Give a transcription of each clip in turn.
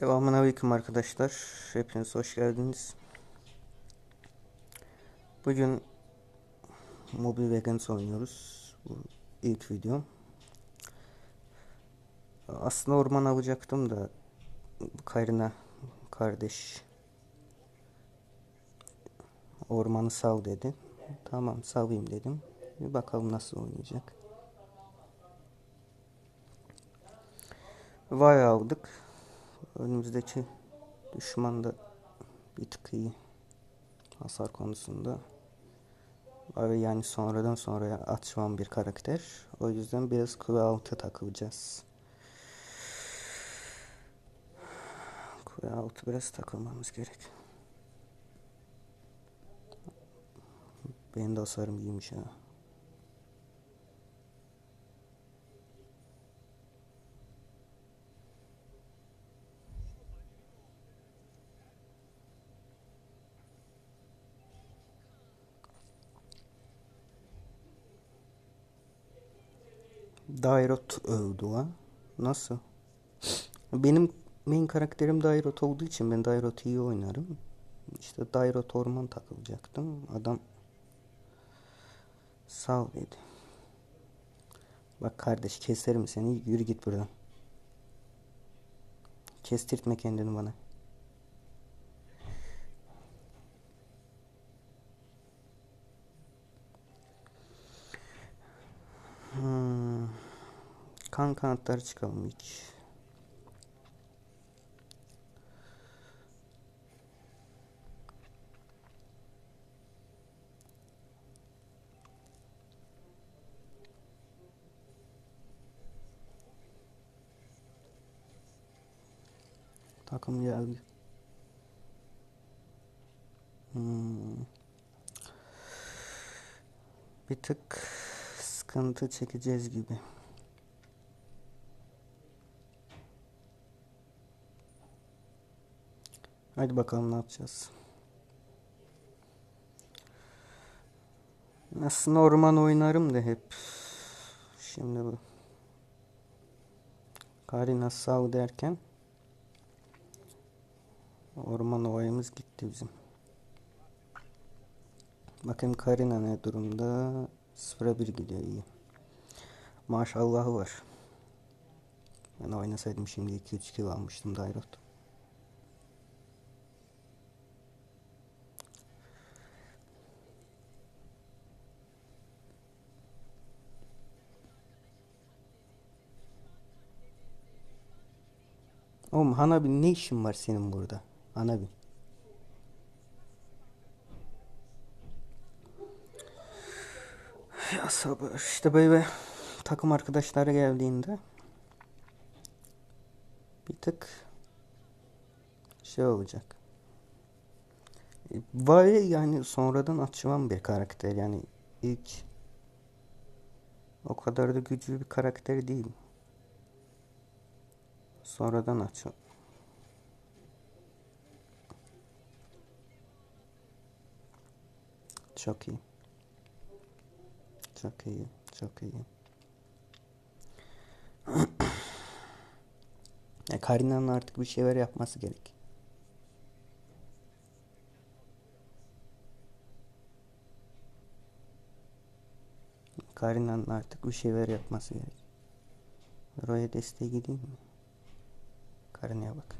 Selamun Aleyküm arkadaşlar. Hepiniz hoş geldiniz. Bugün Mobile Legends oynuyoruz. Bu ilk video. Aslında orman alacaktım da Karina kardeş ormanı sal dedi. Tamam salayım dedim. Bir bakalım nasıl oynayacak. Vay aldık. Önümüzdeki düşman da bir tık iyi hasar konusunda. Ve yani sonradan sonraya açılan bir karakter. O yüzden biraz kule altı takılacağız. Kule altı biraz takılmamız gerek. Benim de hasarım iyiymiş ha. Dairot öldü lan. Nasıl? Benim main karakterim Dairot olduğu için ben Dairot'u iyi oynarım. İşte Dairot orman takılacaktım. Adam sağ ol dedi. Bak kardeş keserim seni yürü git buradan. Kestirtme kendini bana. Kan kanatları çıkalım hiç. Takım geldi. Hmm. Bir tık sıkıntı çekeceğiz gibi. Hadi bakalım ne yapacağız. Aslında orman oynarım da hep. Şimdi bu. Karina sağ derken orman ovayımız gitti bizim. Bakayım Karina ne durumda? 0'a 1 gidiyor iyi. Maşallahı var. Ben oynasaydım şimdi 2-3 kill almıştım Dairot. Oğlum Hanabi ne işin var senin burada? Hanabi. Ya sabır. İşte böyle takım arkadaşları geldiğinde bir tık şey olacak. Var yani sonradan açılan bir karakter yani ilk o kadar da güçlü bir karakter değil. Sonradan açıl. Çok iyi. Çok iyi. Çok iyi. ya Karina'nın artık bir şeyler yapması gerek. Karina'nın artık bir şeyler yapması gerek. Roya desteğe gideyim mi? Karina'ya bak.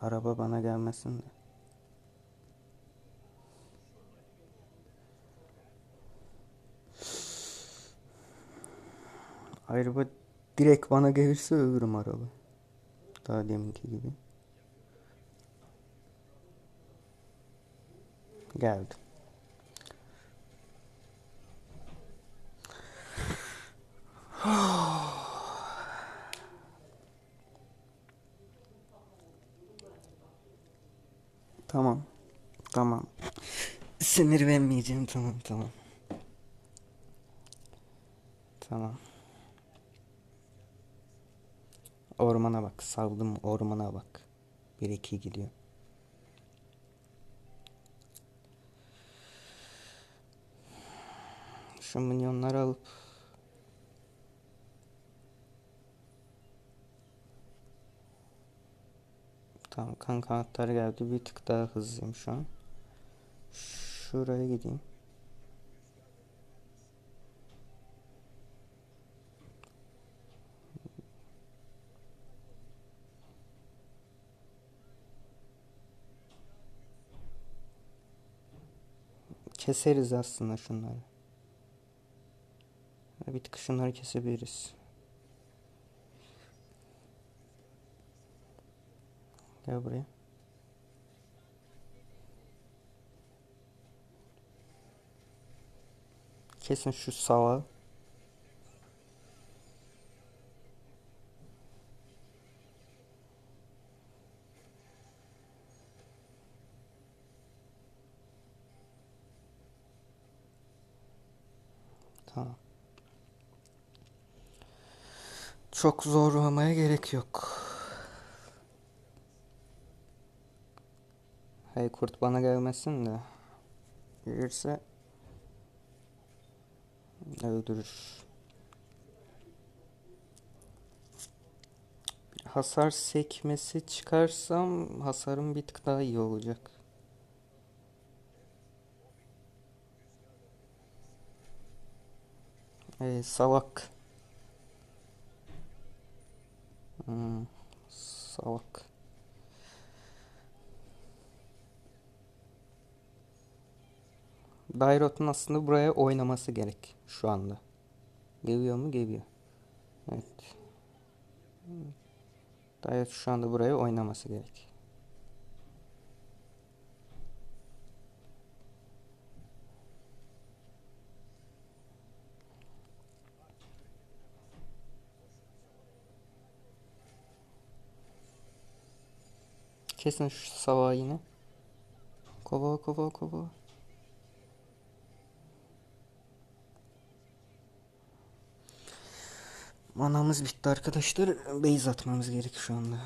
Araba bana gelmesin de. Araba direkt bana gelirse ölürüm araba. Daha deminki gibi. Geldi. sinir vermeyeceğim tamam tamam. Tamam. Ormana bak. Saldım ormana bak. 1-2 gidiyor. Şu minyonları alıp Tamam kan kanatları geldi. Bir tık daha hızlıyım şu an. Şuraya gideyim. Keseriz aslında şunları. Bir tık şunları kesebiliriz. Gel buraya. Kesin şu sava. Tamam. Çok zorlamaya gerek yok. Hey kurt bana gelmesin de. Gelirse öldürür. Hasar sekmesi çıkarsam hasarım bir tık daha iyi olacak. Ee, salak. Hmm, salak. Dairot'un aslında buraya oynaması gerek şu anda. Geliyor mu? Geliyor. Evet. Dairot şu anda buraya oynaması gerek. Kesin şu savağı yine. Kova kova kova. Manamız bitti arkadaşlar. Base atmamız gerek şu anda.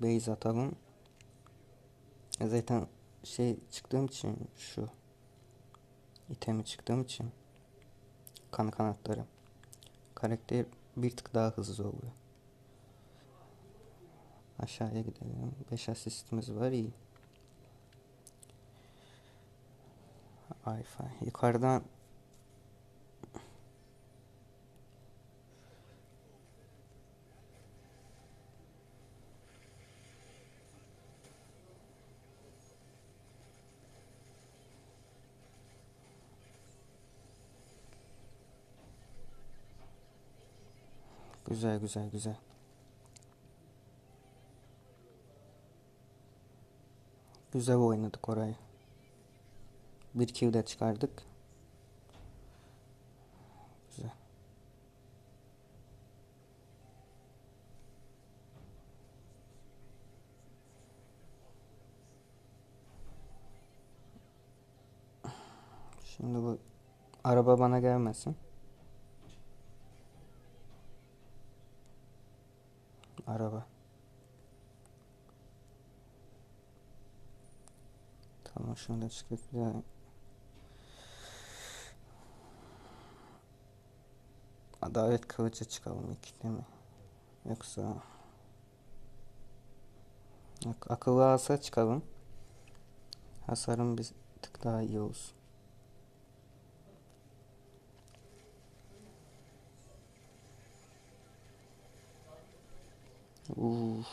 Base atalım. Zaten şey çıktığım için şu itemi çıktığım için kan kanatları karakter bir tık daha hızlı oluyor. Aşağıya gidelim. 5 asistimiz var iyi. Alfa. Yukarıdan Güzel güzel güzel. Güzel oynadık orayı. Bir kill de çıkardık. Güzel. Şimdi bu araba bana gelmesin. Araba. Tamam şunu da çıkıp ya. Adalet kılıcı çıkalım ilk değil mi? Yoksa Yok, akıllı asa çıkalım. Hasarım bir tık daha iyi olsun. Uf.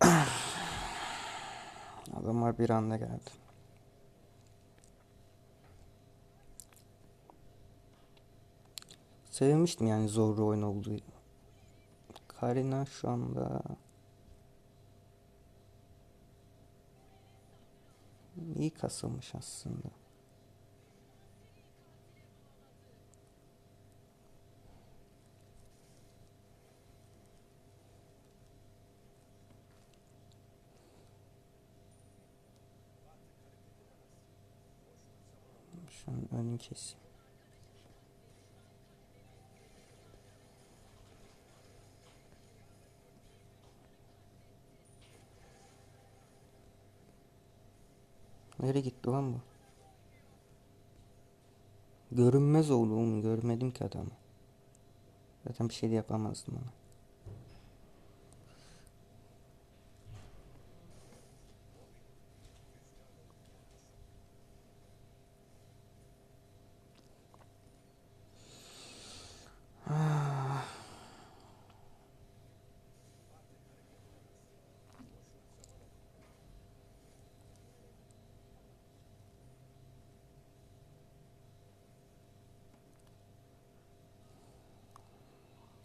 Adamlar bir anda geldi. Sevmiştim yani zor oyun olduğu. Karina şu anda iyi kasılmış aslında. Şunun önünü keseyim. Nereye gitti lan bu? Görünmez oldu oğlum. Görmedim ki adamı. Zaten bir şey de yapamazdım ona.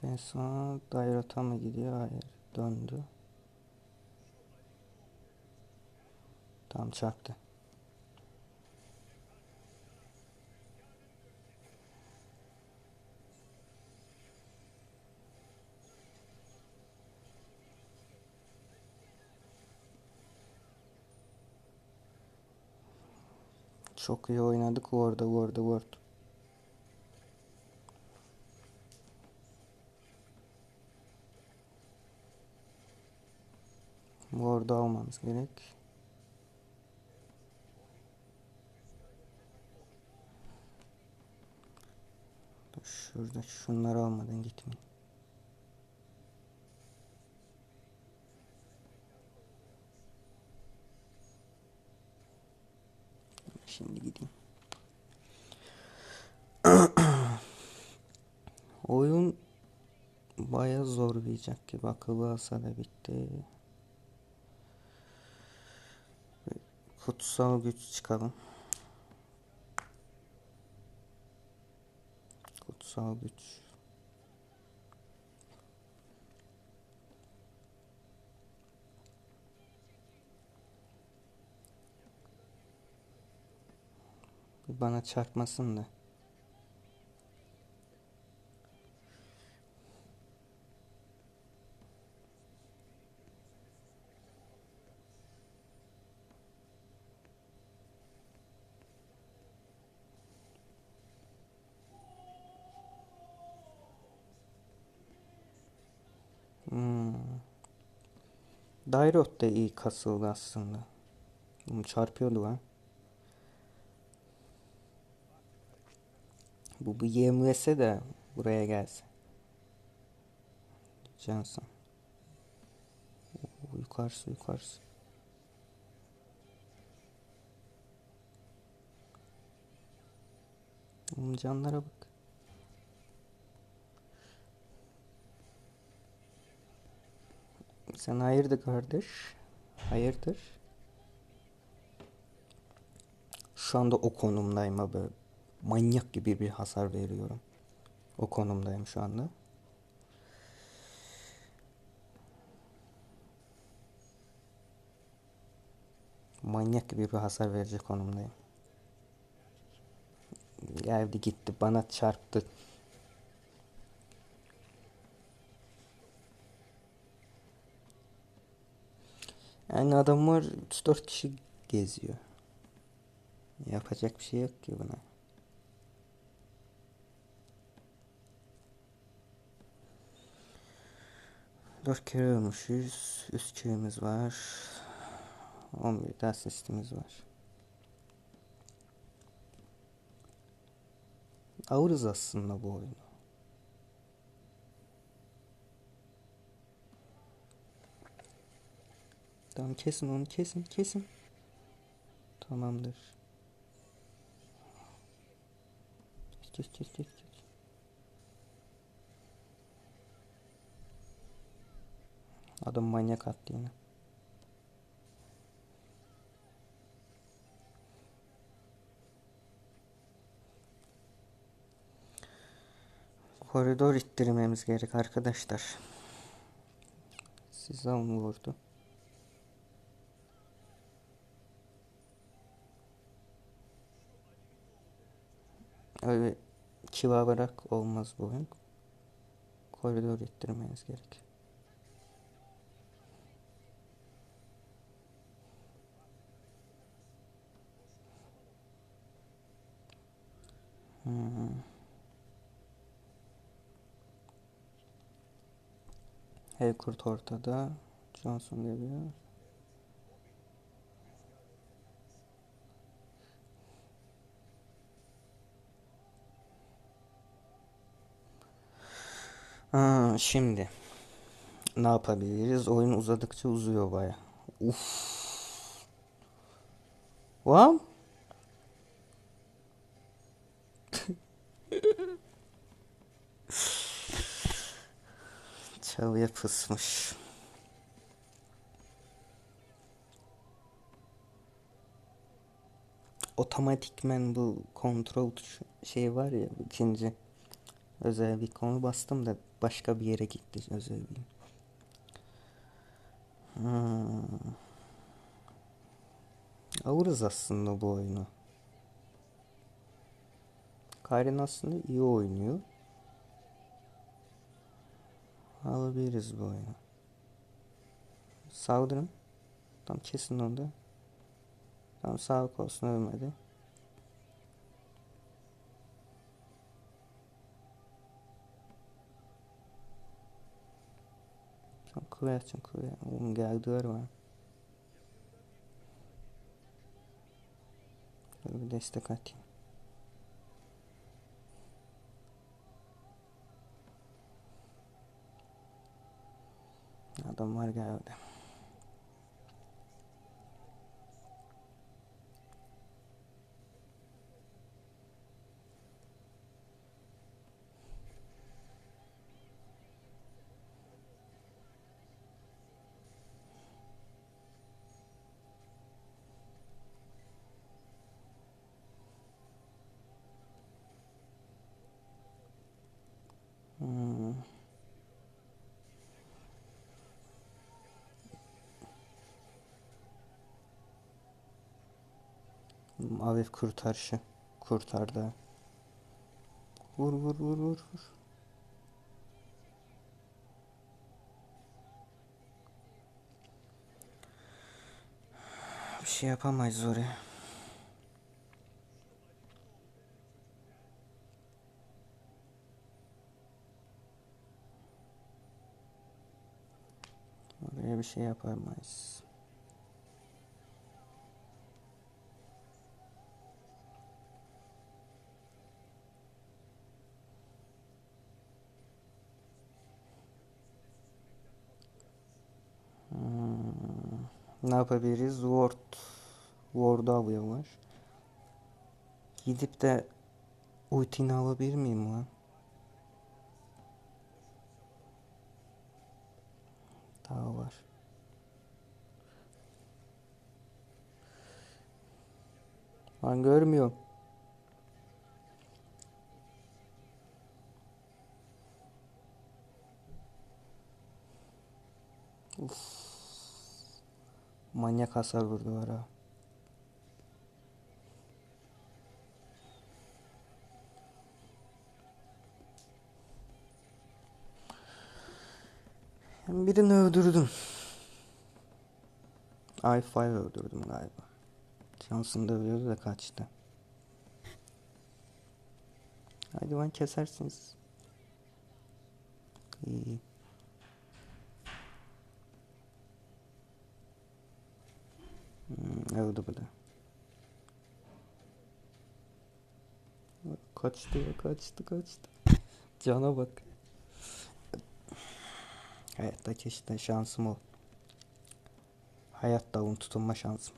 En son Dairota mı gidiyor? Hayır. Döndü. Tam çarptı. Çok iyi oynadık. Vurdu vurdu vurdu. Ward'u almamız gerek. Şurada şunları almadan gitmeyin. Şimdi gideyim. Oyun baya zorlayacak gibi akıllı alsa da bitti. Kutsal güç çıkalım. Kutsal güç. Bana çarpmasın da. Dairot da iyi kasıldı aslında. Bunu çarpıyordu lan. Bu bu YMS'e de buraya gelse. Johnson. Oo, yukarısı yukarısı. Oğlum canlara bak. Sen hayırdır kardeş? Hayırdır? Şu anda o konumdayım abi. Manyak gibi bir hasar veriyorum. O konumdayım şu anda. Manyak gibi bir hasar verecek konumdayım. Geldi gitti bana çarptı. Yani adamlar 3-4 kişi geziyor. Yapacak bir şey yok ki buna. Dört kere ölmüşüz. Üst köyümüz var. 11 de asistimiz var. Ağırız aslında bu oyunu. Tamam kesin onu kesin kesin. Tamamdır. Kes kes kes kes. Adam manyak attı yine. Koridor ittirmemiz gerek arkadaşlar. Size onu vurdu. Öyle çivalarak olmaz bu oyun. Koridor ittirmeniz gerek. Hmm. Haykurt ortada. Johnson geliyor. Ha, şimdi ne yapabiliriz? Oyun uzadıkça uzuyor baya. Uf. Wow. Çalıya pısmış. Otomatikmen bu kontrol tuşu şey var ya bu ikinci özellik onu bastım da başka bir yere gitti özelliğim. Hmm. Alırız aslında bu oyunu. Karen aslında iyi oynuyor. Alabiliriz bu oyunu. Saldırın. Tam kesin onda. Tam sağlık olsun ölmedi. Tam kule açın kule. Oğlum geldi var mı? Böyle bir Avif kurtarışı kurtardı. Vur vur vur vur vur. Bir şey yapamayız oraya. Oraya bir şey yapamayız. Ne yapabiliriz? Ward. Ward'u alıyorlar. Gidip de ultini alabilir miyim lan? Daha var. Ben görmüyorum. Manyak hasar vurdular ha. Birini öldürdüm. i5 öldürdüm galiba. Şansında ölüyordu da kaçtı. Hadi ben kesersiniz. İyi. Öldü bu da. Kaçtı, kaçtı, kaçtı. Cana bak. Hayattaki işte şansım o. Hayatta un tutunma şansım.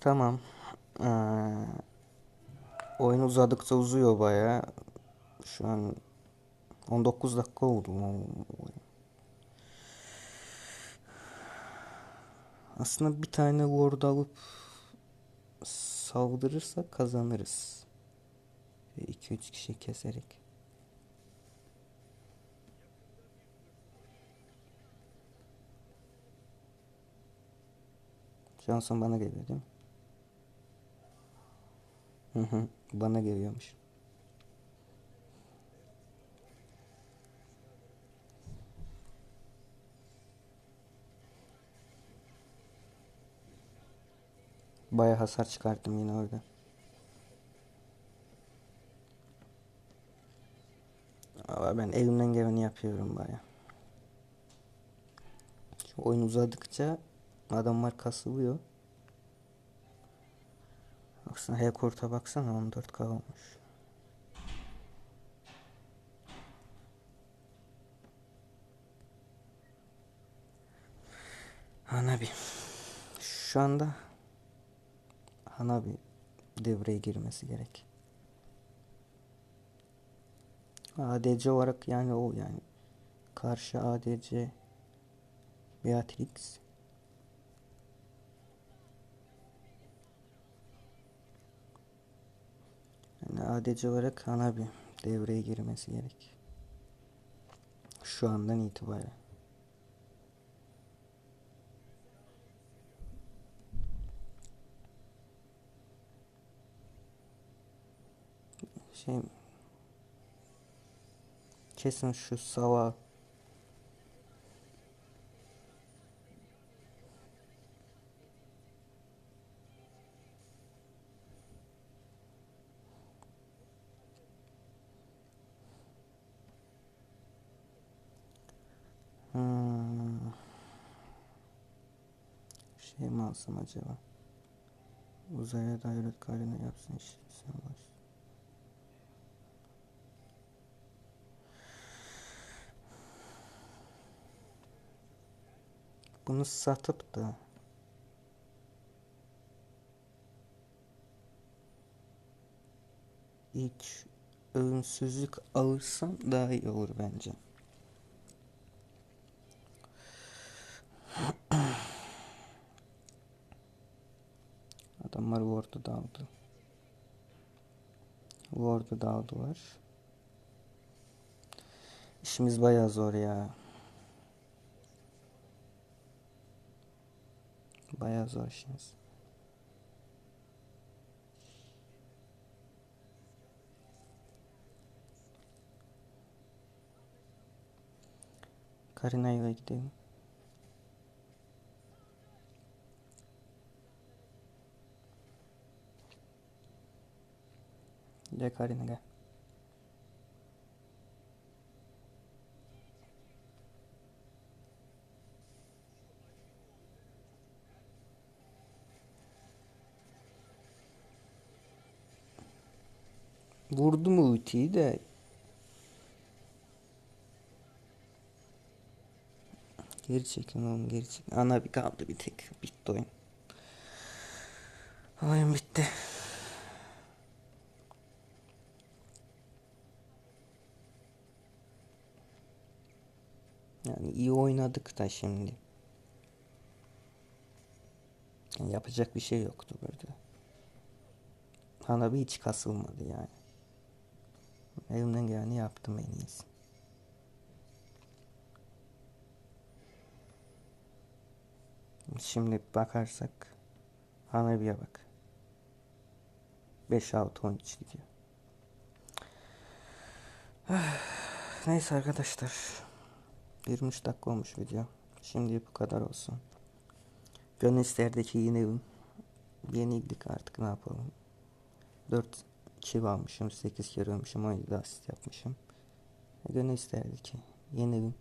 Tamam. Ee, oyun uzadıkça uzuyor baya. Şu an 19 dakika oldu. Aslında bir tane ward alıp saldırırsak kazanırız. 2-3 kişi keserek. Johnson bana geliyor değil mi? Hı hı. Bana geliyormuş. Baya hasar çıkarttım yine orada. Ama ben elimden geleni yapıyorum baya. Şu oyun uzadıkça adamlar kasılıyor. Baksana Hekort'a baksana 14k olmuş. Ana bir. Şu anda Hanabi devreye girmesi gerek. ADC olarak yani o yani karşı ADC Beatrix yani ADC olarak Hanabi devreye girmesi gerek. Şu andan itibaren. Şey kesin şu sava Hmm. Şey mi alsam acaba? Uzaya dair karine yapsın işte sen baş. Bunu satıp da ilk ölümsüzlük alırsam daha iyi olur bence. Adamlar ward'u dağıldı. Ward'u dağıldılar. İşimiz bayağı zor ya. Bayağı zor işimiz. Karina'ya gidelim. Gel Karina gel. Vurdu mu ultiyi de Geri çekin oğlum geri çekin. Ana bir kaldı bir tek. Bitti oyun. Oyun bitti. Yani iyi oynadık da şimdi. Yani yapacak bir şey yoktu burada. Hanabi hiç kasılmadı yani. Elimden geleni yaptım en iyisi. Şimdi bakarsak Hanabi'ye bak. 5-6-13 gidiyor. Neyse arkadaşlar. 23 dakika olmuş video. Şimdi bu kadar olsun. Gönül isterdi ki yine yenildik artık ne yapalım. 4 kill almışım. 8 kere ölmüşüm. 17 asist yapmışım. Gönül isterdi ki yenilin.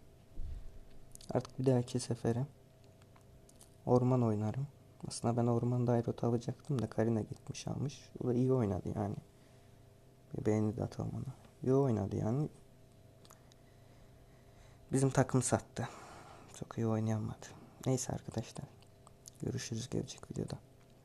Artık bir dahaki sefere orman oynarım. Aslında ben orman dairot alacaktım da Karina gitmiş almış. O da iyi oynadı yani. Bir beğeni. İyi oynadı yani. Bizim takım sattı. Çok iyi oynayamadı. Neyse arkadaşlar. Görüşürüz gelecek videoda.